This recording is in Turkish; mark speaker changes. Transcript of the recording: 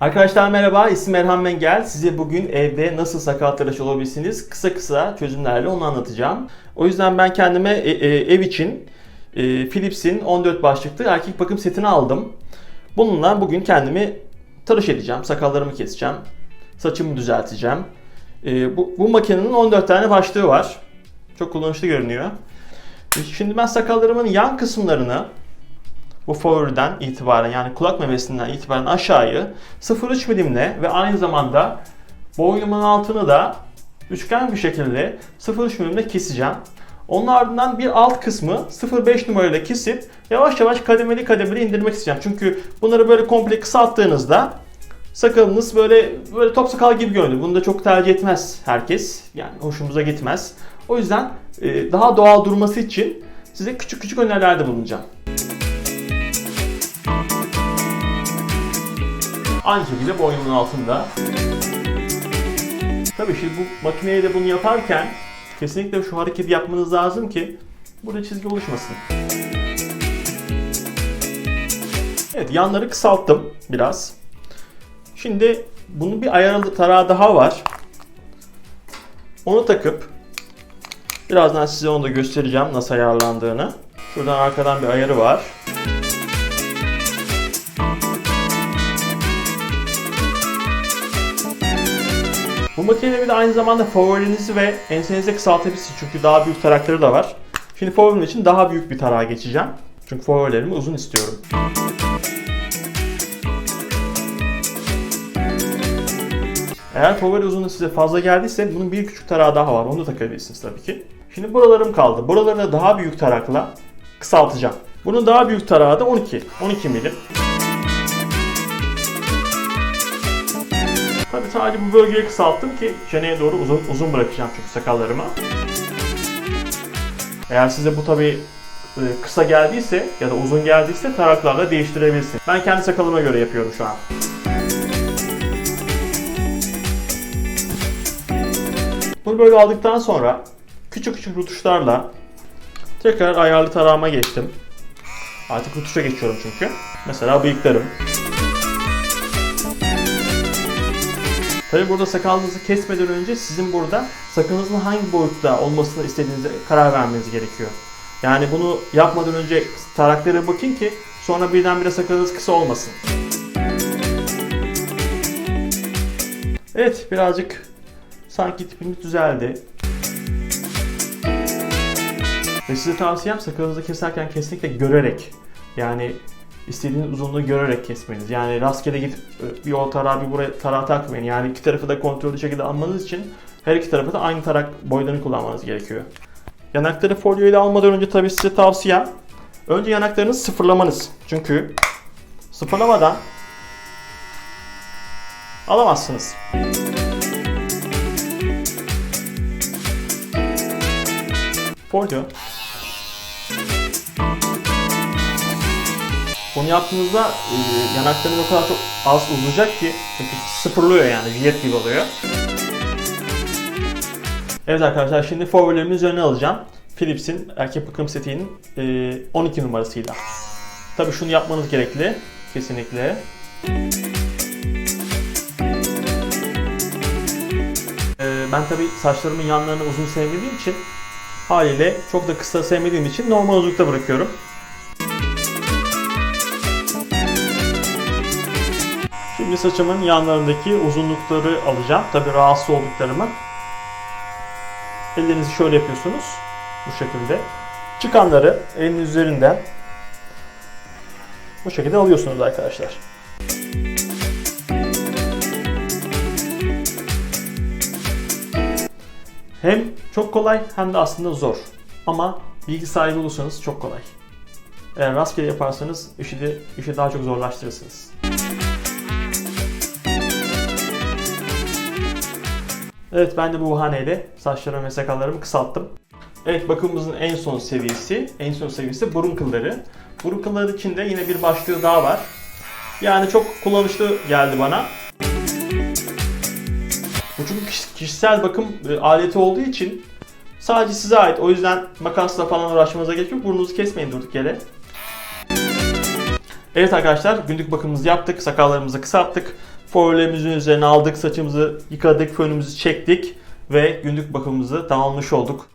Speaker 1: Arkadaşlar merhaba, isim Erhan Mengel. Size bugün evde nasıl sakal tıraşı olabilirsiniz kısa kısa çözümlerle onu anlatacağım. O yüzden ben kendime e, e, ev için e, Philips'in 14 başlıklı erkek bakım setini aldım. Bununla bugün kendimi tıraş edeceğim, sakallarımı keseceğim, saçımı düzelteceğim. Bu, bu makinenin 14 tane başlığı var. Çok kullanışlı görünüyor. Şimdi ben sakallarımın yan kısımlarını bu favoriden itibaren yani kulak memesinden itibaren aşağıyı 0.3 milimle ve aynı zamanda boynumun altını da üçgen bir şekilde 0.3 milimle keseceğim. Onun ardından bir alt kısmı 0.5 numarayla kesip yavaş yavaş kademeli kademeli indirmek isteyeceğim. Çünkü bunları böyle komple kısalttığınızda sakalınız böyle böyle top sakal gibi görünür. Bunu da çok tercih etmez herkes. Yani hoşumuza gitmez. O yüzden e, daha doğal durması için size küçük küçük önerilerde bulunacağım. Aynı şekilde boynumun altında. Tabii şimdi bu makineye de bunu yaparken kesinlikle şu hareketi yapmanız lazım ki burada çizgi oluşmasın. Evet yanları kısalttım biraz. Şimdi bunun bir ayarlı tarağı daha var. Onu takıp birazdan size onu da göstereceğim nasıl ayarlandığını. Şuradan arkadan bir ayarı var. Bu makineyle bir de aynı zamanda favorinizi ve ensenizi kısaltabilirsiniz çünkü daha büyük tarakları da var. Şimdi favorim için daha büyük bir tarağa geçeceğim. Çünkü favorilerimi uzun istiyorum. Eğer favori uzunluğu size fazla geldiyse bunun bir küçük tarağı daha var. Onu da takabilirsiniz tabii ki. Şimdi buralarım kaldı. Buraları da daha büyük tarakla kısaltacağım. Bunun daha büyük tarağı da 12. 12 milim. Tabii sadece bu bölgeyi kısalttım ki çeneye doğru uzun uzun bırakacağım çünkü sakallarımı. Eğer size bu tabii e, kısa geldiyse ya da uzun geldiyse taraklarla değiştirebilirsiniz. Ben kendi sakalıma göre yapıyorum şu an. Bunu böyle aldıktan sonra küçük küçük rutuşlarla tekrar ayarlı tarağıma geçtim. Artık rutuşa geçiyorum çünkü. Mesela bıyıklarım. Tabi burada sakalınızı kesmeden önce sizin burada sakalınızın hangi boyutta olmasını istediğinize karar vermeniz gerekiyor. Yani bunu yapmadan önce taraklara bakın ki sonra birdenbire sakalınız kısa olmasın. Evet birazcık sanki tipiniz düzeldi. Ve size tavsiyem sakalınızı keserken kesinlikle görerek yani istediğiniz uzunluğu görerek kesmeniz. Yani rastgele gidip bir o tarağı bir buraya tarağı takmayın. Yani iki tarafı da kontrollü şekilde almanız için her iki tarafı da aynı tarak boylarını kullanmanız gerekiyor. Yanakları folyo ile almadan önce tabii size tavsiyem önce yanaklarınızı sıfırlamanız. Çünkü sıfırlamadan alamazsınız. Folyo yaptığınızda e, yanaklarınız o kadar çok az uzayacak ki çünkü sıfırlıyor yani jilet gibi oluyor. Evet arkadaşlar şimdi favorilerimi üzerine alacağım. Philips'in erkek bakım setinin e, 12 numarasıyla. Tabii şunu yapmanız gerekli. Kesinlikle. E, ben tabii saçlarımın yanlarını uzun sevmediğim için haliyle çok da kısa sevmediğim için normal uzunlukta bırakıyorum. Şimdi saçımın yanlarındaki uzunlukları alacağım. Tabi rahatsız olduklarımı. Ellerinizi şöyle yapıyorsunuz. Bu şekilde. Çıkanları elin üzerinden bu şekilde alıyorsunuz arkadaşlar. Hem çok kolay hem de aslında zor. Ama bilgi sahibi olursanız çok kolay. Eğer rastgele yaparsanız işi, de, işi daha çok zorlaştırırsınız. Evet ben de bu bahaneyle saçlarımı ve sakallarımı kısalttım. Evet bakımımızın en son seviyesi, en son seviyesi burun kılları. Burun kılları içinde yine bir başlığı daha var. Yani çok kullanışlı geldi bana. Bu çünkü kişisel bakım e, aleti olduğu için sadece size ait. O yüzden makasla falan uğraşmanıza gerek yok. Burnunuzu kesmeyin durduk yere. Evet arkadaşlar günlük bakımımızı yaptık. Sakallarımızı kısalttık. Favorimizin üzerine aldık, saçımızı yıkadık, fönümüzü çektik ve günlük bakımımızı tamamlamış olduk.